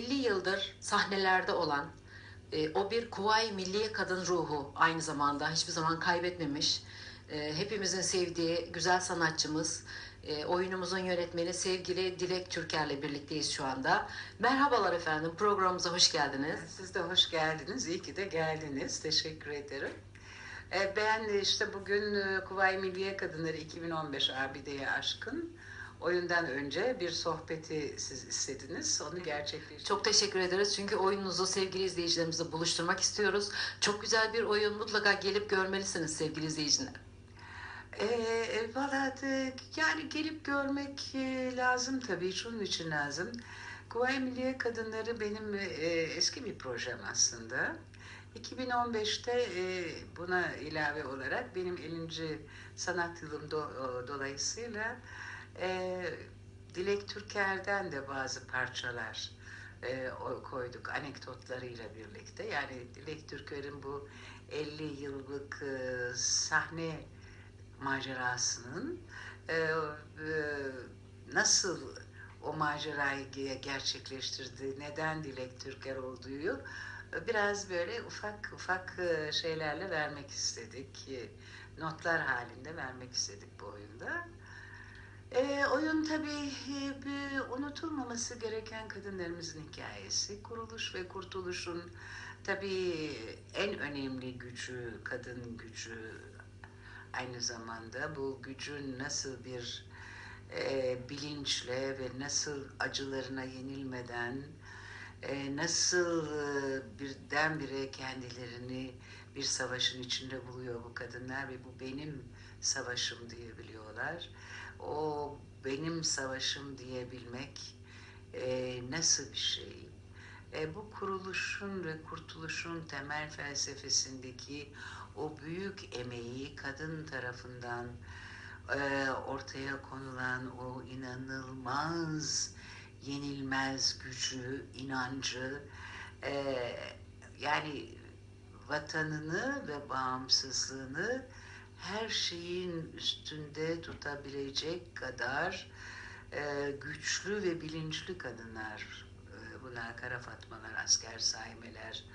50 yıldır sahnelerde olan e, o bir Kuvayi Milliye kadın ruhu aynı zamanda hiçbir zaman kaybetmemiş. E, hepimizin sevdiği güzel sanatçımız, e, oyunumuzun yönetmeni sevgili Dilek Türker'le birlikteyiz şu anda. Merhabalar efendim, programımıza hoş geldiniz. Siz de hoş geldiniz. İyi ki de geldiniz. Teşekkür ederim. Ee, Ben işte bugün e, Kuvayi Milliye Kadınları 2015 Abide'ye aşkın oyundan önce bir sohbeti siz istediniz. Onu gerçekleştirdim. Çok teşekkür ederiz çünkü oyununuzu sevgili izleyicilerimizle buluşturmak istiyoruz. Çok güzel bir oyun mutlaka gelip görmelisiniz sevgili izleyiciler. Ee, Valla yani gelip görmek e, lazım tabii. Şunun için lazım. Kuvayi Milliye Kadınları benim e, eski bir projem aslında. 2015'te e, buna ilave olarak benim 50. sanat yılım do- dolayısıyla e, Dilek Türker'den de bazı parçalar e, koyduk anekdotlarıyla birlikte. Yani Dilek Türker'in bu 50 yıllık e, sahne macerasının e, e, nasıl o macerayı ge- gerçekleştirdi, neden Dilek Türker olduğu e, biraz böyle ufak ufak e, şeylerle vermek istedik. E, Notlar halinde vermek istedik bu oyunda. E, oyun tabii e, unutulmaması gereken kadınlarımızın hikayesi. Kuruluş ve kurtuluşun tabii en önemli gücü, kadın gücü aynı zamanda bu gücün nasıl bir e, bilinçle ve nasıl acılarına yenilmeden e, nasıl e, birdenbire kendilerini bir savaşın içinde buluyor bu kadınlar ve bu benim savaşım diyebiliyorlar. O benim savaşım diyebilmek e, nasıl bir şey? E, bu kuruluşun ve kurtuluşun temel felsefesindeki o büyük emeği kadın tarafından e, ortaya konulan o inanılmaz yenilmez gücü, inancı e, yani vatanını ve bağımsızlığını her şeyin üstünde tutabilecek kadar e, güçlü ve bilinçli kadınlar. E, bunlar kara fatmalar, asker saimeler,